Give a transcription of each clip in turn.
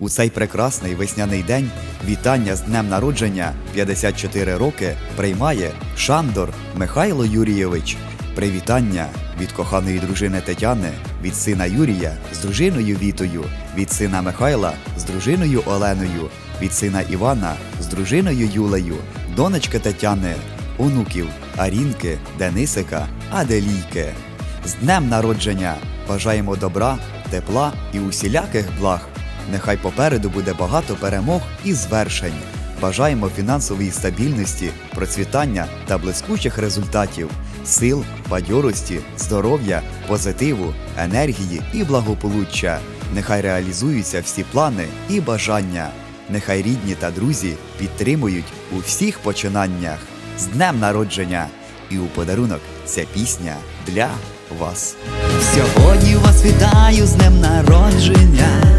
У цей прекрасний весняний день вітання з днем народження 54 роки приймає Шандор Михайло Юрійович. Привітання від коханої дружини Тетяни, від сина Юрія з дружиною Вітою, від сина Михайла з дружиною Оленою, від сина Івана з дружиною Юлею, донечки Тетяни, онуків Арінки, Денисика, Аделійки. З днем народження бажаємо добра, тепла і усіляких благ. Нехай попереду буде багато перемог і звершень. Бажаємо фінансової стабільності, процвітання та блискучих результатів, сил, бадьорості, здоров'я, позитиву, енергії і благополуччя. Нехай реалізуються всі плани і бажання. Нехай рідні та друзі підтримують у всіх починаннях. З днем народження! І у подарунок ця пісня для вас. Сьогодні вас вітаю з днем народження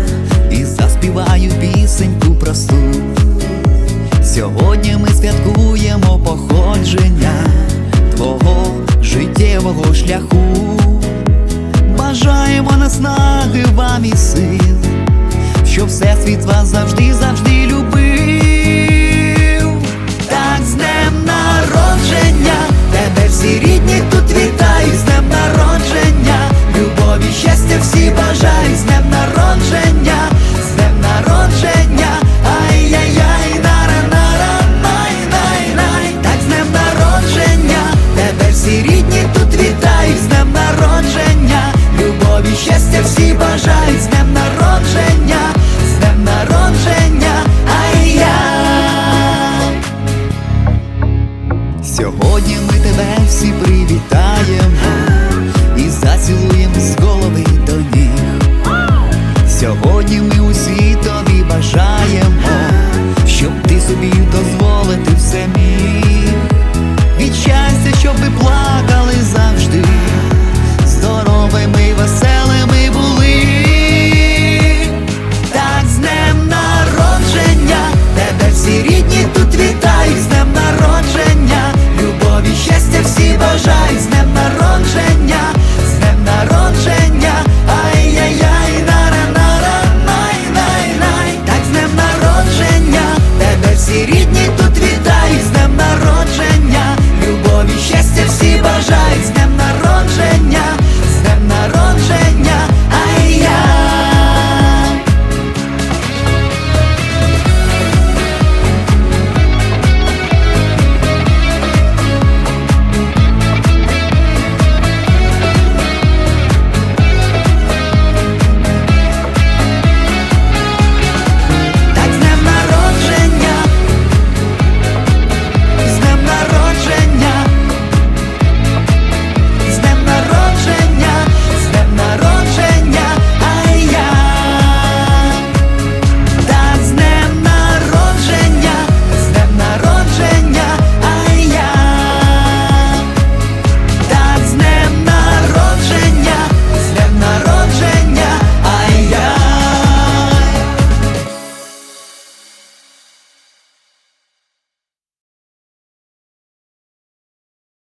заспіваю пісеньку просту. Сьогодні ми святкуємо походження твого життєвого шляху. Бажаємо наснаги вам і сил, щоб всесвіт вас завжди всі бажають з днем народження, з днем народження, ай-я. Сьогодні ми тебе всі привітаємо і зацілуємо згодом.